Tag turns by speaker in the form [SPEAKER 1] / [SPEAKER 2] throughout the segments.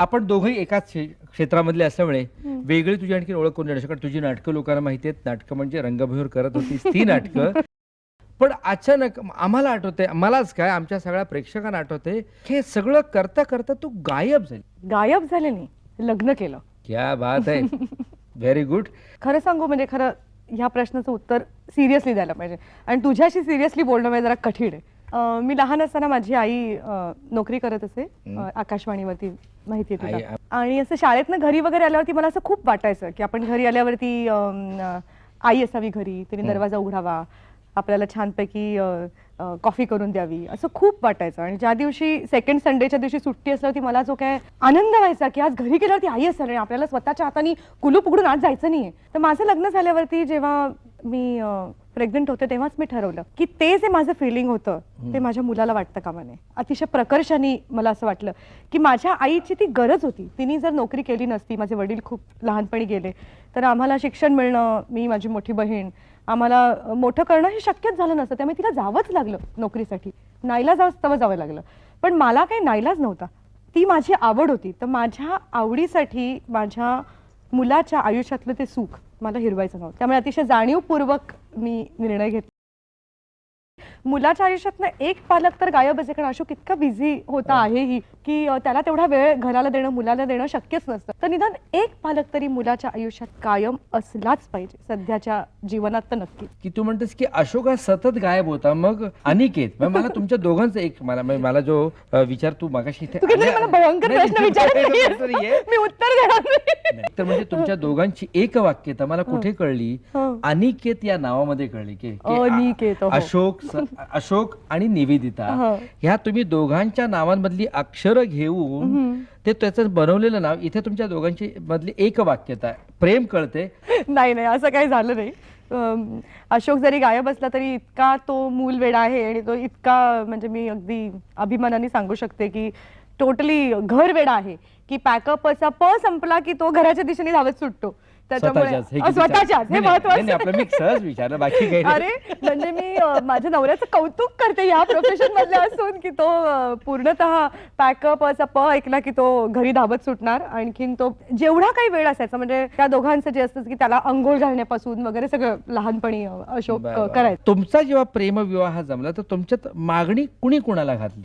[SPEAKER 1] आपण दोघंही एकाच क्षे- क्षेत्रामधले असल्यामुळे वेगळी तुझी आणखी ओळख करून देण्याची कारण तुझी नाटकं लोकांना माहिती आहेत. नाटकं म्हणजे रंगभूमीवर करत होतीस ती नाटकं. पण अचानक आम्हाला आठवते मलाच काय आमच्या सगळ्या प्रेक्षकांना आठवते हे सगळं करता करता तू गायब झाली.
[SPEAKER 2] गायब झाले नाही लग्न केलं.
[SPEAKER 1] क्या बात आहे. व्हेरी गुड
[SPEAKER 2] खरं सांगू म्हणजे खरं ह्या प्रश्नाचं उत्तर सिरियसली द्यायला पाहिजे. आणि तुझ्याशी सिरियसली बोलणं म्हणजे जरा कठीण आहे. अं, मी लहान असताना माझी आई अं, नोकरी करत असे. अं, आकाशवाणीवरती माहिती आहे
[SPEAKER 1] आई-
[SPEAKER 2] तुला. आणि असं शाळेतनं घरी वगैरे आल्यावरती मला असं खूप वाटायचं की आपण घरी आल्यावरती अं, अं, आई असावी घरी तिने दरवाजा उघडावा आपल्याला छानपैकी कॉफी करून द्यावी असं खूप वाटायचं. आणि ज्या दिवशी सेकंड संडेच्या दिवशी सुट्टी असल्यावरती मला जो काय आनंद व्हायचा की आज घरी गेल्यावरती आई असेल आणि आपल्याला स्वतःच्या हाताने कुलूप उघडून आज जायचं नाहीये. तर माझं लग्न झाल्यावरती जेव्हा मी प्रेग्नंट होते तेव्हाच मी ठरवलं की ते जे माझं फिलिंग होतं ते माझ्या मुलाला वाटतं कामा नये अतिशय प्रकर्षाने मला असं वाटलं की माझ्या आईची ती गरज होती. तिने जर नोकरी केली नसती माझे वडील खूप लहानपणी गेले तर आम्हाला शिक्षण मिळणं मी माझी मोठी बहीण आम्हाला मोठं करणं हे शक्यच झालं नसतं. त्यामुळे तिला जावंच लागलं नोकरीसाठी. नाईलाज तेव्हा जावं लागलं. पण मला काही नाईलाज नव्हता. ती माझी आवड होती. तर माझ्या आवडीसाठी माझ्या मुलाच्या आयुष्यातलं ते सुख मला हिरवायचं नव्हतं. त्यामुळे अतिशय जाणीवपूर्वक मी निर्णय घेतला. मुलाच्या आयुष्यातनं एक पालक तर गायब असे कारण अशोक इतका बिझी होता आहेही की अ, त्याला तेवढा वेळ घराला देणं मुलाला देणं शक्यच नसतं. तर निदान एक पालक तरी मुलाच्या आयुष्यात कायम असलाच पाहिजे सध्याच्या जीवनात तर नक्की.
[SPEAKER 1] की तू म्हणतेस की अशोक हा सतत गायब होता मग अनिकेत मला तुमच्या दोघांचं एक मला म्हणजे मला जो अ, विचार तू मागाशी इथे
[SPEAKER 2] तू किती मला भयंकर
[SPEAKER 1] नाही,
[SPEAKER 2] प्रश्न
[SPEAKER 1] नाही,
[SPEAKER 2] विचारत. मी उत्तर देणार नाही.
[SPEAKER 1] नाही, तर म्हणजे तुमच्या दोघांची एक वाक्यता मला कुठे कळली?
[SPEAKER 2] हं.
[SPEAKER 1] अनिकेत या नावामध्ये कळली की
[SPEAKER 2] अनिकेत, हो.
[SPEAKER 1] अशोक स- अशोक आणि निवेदिता
[SPEAKER 2] हं.
[SPEAKER 1] ह्या तुम्ही दोघांच्या नावांमधली अक्षरं घेऊन ते त्याचं बनवलेलं नाव इथे तुमच्या दोघांची मधली एक वाक्यता आहे. प्रेम कळते.
[SPEAKER 2] नाही नाही असं काही झालं नाही. अशोक जरी गायब असला तरी इतका तो मूल वेडा आहे आणि तो इतका म्हणजे मी अगदी अभिमानाने सांगू शकते की टोटली घर वेडा आहे. की पॅकअपचा प संपला की तो घराच्या दिशेने धावत सुटतो. त्याच्यामुळे
[SPEAKER 1] स्वतःच्याच हे
[SPEAKER 2] अ,
[SPEAKER 1] किती छान.
[SPEAKER 2] स्वतःच्याच हे
[SPEAKER 1] नाही, नाही, नाही,
[SPEAKER 2] महत्वाचं
[SPEAKER 1] आपलं मी सहज विचारलं बाकी काही नाही.
[SPEAKER 2] अरे म्हणजे मी अ, माझ्या नवऱ्याचं कौतुक करते या प्रोफेशन मधले असून की तो अ, पूर्णतः पॅकअप असा प ऐकला की तो घरी धावत सुटणार आणखीन तो जेवढा काही वेळ असायचा म्हणजे त्या दोघांचं जे असतं की त्याला अंघोळ घालण्यापासून वगैरे सगळं लहानपणी अ, अशोक
[SPEAKER 1] बरं,
[SPEAKER 2] अ,
[SPEAKER 1] बरं.
[SPEAKER 2] करायचा
[SPEAKER 1] तुमचा जेव्हा प्रेमविवाह जमला तर तुमच्यात मागणी कुणी कुणाला घातली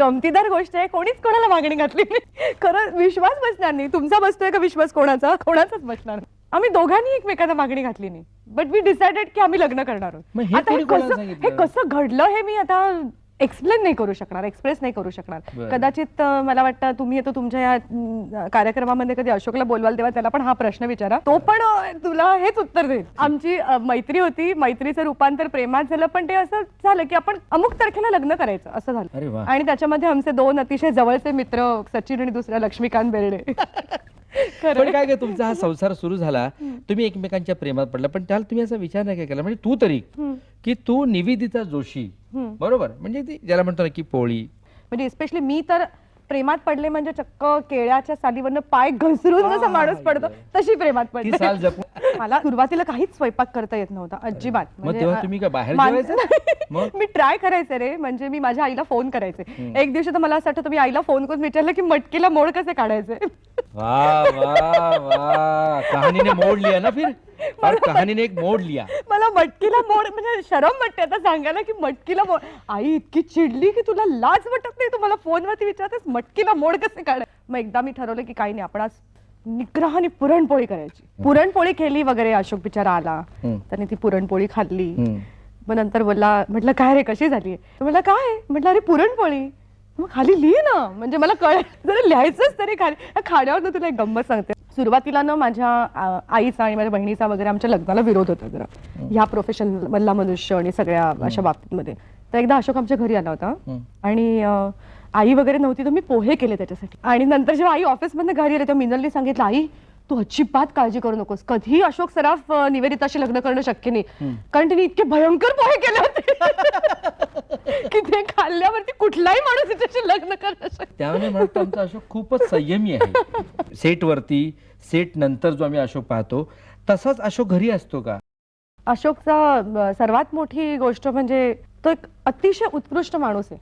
[SPEAKER 2] गमतीदार गोष्ट आहे कोणीच कोणाला मागणी घातली नाही. खरं विश्वास बसणार नाही. तुमचा बसतोय का विश्वास कोणाचा? कोणाचाच बसणार नाही. आम्ही दोघांनी एकमेकांना मागणी घातली नाही. बट वी डिसाइडेड की आम्ही लग्न करणार आहोत. आता हे कसं? हे कसं घडलं हे मी आता एक्सप्लेन नाही करू शकणार एक्सप्रेस नाही करू शकणार. कदाचित अं, मला वाटतं तुम्ही येतो तुमच्या या अं, कार्यक्रमामध्ये कधी अशोकला बोलवाल तेव्हा त्याला पण हा प्रश्न विचारा. तो पण अं, तुला हेच उत्तर देईल. आमची अं, मैत्री होती मैत्रीचं रूपांतर प्रेमात झालं पण ते असं झालं की आपण अमुक तारखेला लग्न करायचं असं झालं.
[SPEAKER 1] वा.
[SPEAKER 2] आणि त्याच्यामध्ये आमचे दोन अतिशय जवळचे मित्र सचिन आणि दुसरा लक्ष्मीकांत बेर्डे.
[SPEAKER 1] पण काय काय तुमचा हा संसार सुरू झाला तुम्ही एकमेकांच्या प्रेमात पडला पण त्याला तुम्ही असा विचार नाही काय केला. म्हणजे तू तरी. की तू निवेदिता जोशी. बरोबर? म्हणजे ती ज्याला म्हणतो ना की पोळी.
[SPEAKER 2] म्हणजे स्पेशली मी तर प्रेमात पडले म्हणजे चक्क केळ्याच्या सालीवरनं पाय घसरून जसा माणूस पडतो तशी प्रेमात
[SPEAKER 1] ती
[SPEAKER 2] पडले.
[SPEAKER 1] जपून
[SPEAKER 2] मला सुरुवातीला काहीच स्वयंपाक करता येत नव्हता अजिबात.
[SPEAKER 1] मग तेव्हा तुम्ही काय बाहेर
[SPEAKER 2] मान-
[SPEAKER 1] जेवायचं मग?
[SPEAKER 2] मी ट्राय करायचे रे म्हणजे मी माझ्या आईला फोन करायचे. एक दिवशी तर मला असं आठवतं मी आईला फोन करून विचारलं की मटकीला मोड कसे काढायचे?
[SPEAKER 1] वा वा वा. कहाणीने मोड लिया ना फिर? और कहाणीने एक मोड लिया.
[SPEAKER 2] मला मटकीला मोड म्हणजे शरम वाटते आता सांगायला की मटकीला मोड. आई इतकी चिडली की तुला लाज वाटत नाही? तू मला फोनवरती विचारतेस मटकीला मोड कसे काढ? मग एकदा मी ठरवलं की काही नाही आपण आज निग्रहाने पुरणपोळी करायची. पुरणपोळी केली वगैरे अशोक बिचारा आला. त्याने ती पुरणपोळी खाल्ली. मग नंतर बोलला म्हटलं काय रे कशी झाली? म्हटलं काय? म्हटलं अरे पुरणपोळी. मग खाली लिही ना. म्हणजे मला कळ जरा लिहायचंच तरी खाली. खाण्यावर ना तुला एक गंमत सांगते. सुरुवातीला ना माझ्या आईचा आणि माझ्या बहिणीचा वगैरे आमच्या लग्नाला विरोध होता जरा. ह्या प्रोफेशन मधला मनुष्य आणि सगळ्या अशा बाबतीमध्ये. तर एकदा अशोक आमच्या घरी आला होता. आणि आई वगैरे नव्हती तर मी पोहे केले त्याच्यासाठी. आणि नंतर जेव्हा आई ऑफिसमधनं घरी आले तेव्हा मिनलने सांगितलं आई तू अजिबात काळजी करू नकोस. कधीही अशोक सराफ निवेदिताशी लग्न करणं शक्य नाही. कारण तिने इतके भयंकर पोहे केले होते. की ते खाल्ल्यावरती कुठलाही माणूस तिच्याशी लग्न करणं शक्य
[SPEAKER 1] त्यामुळे म्हणतो आमचा अशोक खूपच संयमी आहे. सेट वरती सेट नंतर जो आम्ही अशोक पाहतो तसाच अशोक घरी असतो का?
[SPEAKER 2] अशोकचा सर्वात मोठी गोष्ट म्हणजे तो एक अतिशय उत्कृष्ट माणूस आहे.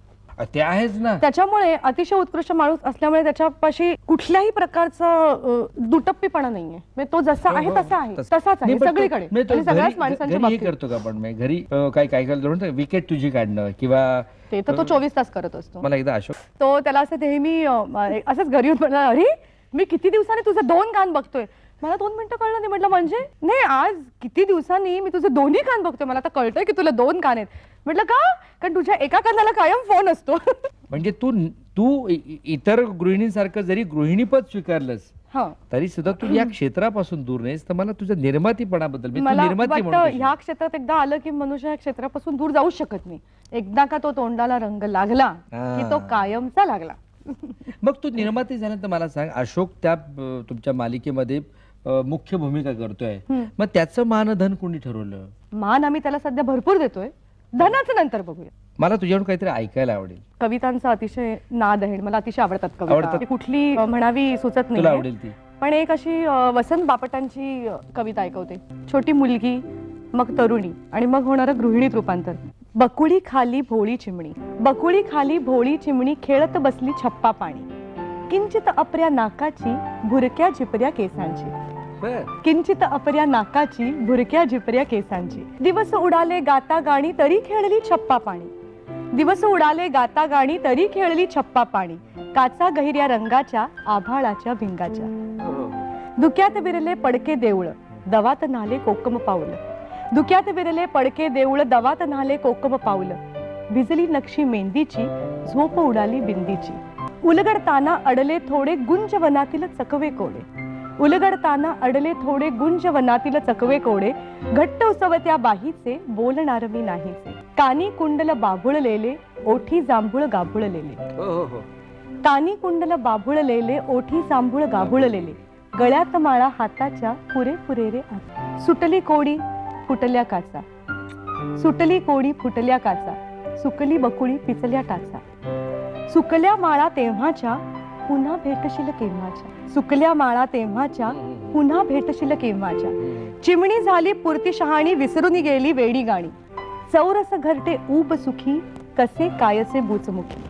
[SPEAKER 1] ते आहेच ना.
[SPEAKER 2] त्याच्यामुळे अतिशय उत्कृष्ट माणूस असल्यामुळे त्याच्यापाशी कुठल्याही प्रकारचं दुटप्पीपणा नाहीये. म्हणजे तो जसा आहे
[SPEAKER 1] हो,
[SPEAKER 2] तसा आहे.
[SPEAKER 1] तसं.
[SPEAKER 2] तसाच आहे
[SPEAKER 1] पण
[SPEAKER 2] सगळीकडे. सगळ्याच माणसांच्या
[SPEAKER 1] हे करतो का म्हणजे घरी काय काय काय विकेट तुझी काढणं किंवा
[SPEAKER 2] ते तर तो चोवीस तास करत असतो.
[SPEAKER 1] मला एकदा अशोक
[SPEAKER 2] तो त्याला असं नेहमी असंच घरी येऊन अरे मी किती दिवसांनी तुझे दोन कान बघतोय. मला दोन मिनिटं कळलं नाही. म्हटलं म्हणजे? नाही आज किती दिवसांनी मी तुझे दोन्ही कान बघतोय मला आता कळतंय की तुला दोन कान आहेत. म्हटलं का? कारण तुझ्या एका कानाला कायम फोन असतो.
[SPEAKER 1] म्हणजे तू तू इतर गृहिणींसारखं जरी गृहिणीपद स्वीकारलंस
[SPEAKER 2] हा.
[SPEAKER 1] तरी सुद्धा तू या क्षेत्रापासून दूर नाहीस. तर मला तुझ्या निर्मातीपणाबद्दल म्हणजे तू
[SPEAKER 2] मला
[SPEAKER 1] निर्माती
[SPEAKER 2] वाटतं
[SPEAKER 1] म्हणून कशी?
[SPEAKER 2] ह्या क्षेत्रात एकदा आलं की मनुष्य ह्या क्षेत्रापासून दूर जाऊच शकत नाही. एकदा का तो तोंडाला रंग लागला की तो. कायमचा लागला.
[SPEAKER 1] मग तू निर्माती झाल्यानंतर मला सांग अशोक त्या अ, तुमच्या मालिकेमध्ये अ, मुख्य भूमिका करतोय.
[SPEAKER 2] हम्म.
[SPEAKER 1] मग त्याचं मानधन कोणी ठरवलं?
[SPEAKER 2] मान आम्ही त्याला सध्या भरपूर देतोय. धनाचं नंतर बघूया.
[SPEAKER 1] मला तुझ्याकडून काहीतरी ऐकायला आवडेल.
[SPEAKER 2] कवितांचा अतिशय नाद आहे. मला अतिशय आवडतात कविता.
[SPEAKER 1] आवडतात.
[SPEAKER 2] ती कुठली अ, म्हणावी सुचत
[SPEAKER 1] तुला
[SPEAKER 2] नाही
[SPEAKER 1] आवडेल ती.
[SPEAKER 2] पण एक अशी अ, वसंत बापटांची अ, कविता ऐकवते. छोटी मुलगी मग तरुणी आणि मग होणारं गृहिणीत रूपांतर. बकुळी खाली भोळी चिमणी. बकुळी खाली भोळी चिमणी खेळत बसली छप्पा पाणी. किंचित अपऱ्या नाकाची भुरक्या झिपऱ्या केसांची. किंचित अपऱ्या नाकाची भुरक्या झिपऱ्या केसांची. दिवस उडाले गाता गाणी तरी खेळली छप्पा पाणी. दिवस उडाले गाता गाणी तरी खेळली छप्पा पाणी. काचा गहिऱ्या रंगाच्या आभाळाच्या भिंगाच्या. धुक्यात विरले पडके देऊळ दवात नाले कोकम पाऊल. धुक्यात विरले पडके देऊळ दवात नाले कोकम पाऊल. भिजली नक्षी मेहंदीची झोप उडाली बिंदीची. उलगडताना अडले थोडे गुंज वनातील चकवे कोडे. उलगडताना अडले थोडे गुंज वनातील चकवे कोडे. घट्ट उसवत्या बाहीचे बोलणार मी नाहीचे कानी कुंडल बाभुळलेले ओठी जांभूळ गाभुळलेले.
[SPEAKER 1] हो हो हो.
[SPEAKER 2] कानी कुंडल बाभुळलेले ओठी जांभूळ गाभुळलेले. गळ्यात माळा हाताच्या पुरे पुरे रे. सुटली कोडी फुटल्या काचा. सुटली कोडी फुटल्या काचा. सुकली बकुळी पिचल्या टाचा. सुकल्या माळा तेव्हाच्या पुन्हा भेटशील केव्हाच्या. सुकल्या माळा तेव्हाच्या पुन्हा भेटशील केव्हाच्या. चिमणी झाली पुरती शहाणी विसरून गेली वेडी गाणी. चौरस घरटे ऊब सुखी कसे कायचे बुचमुखी.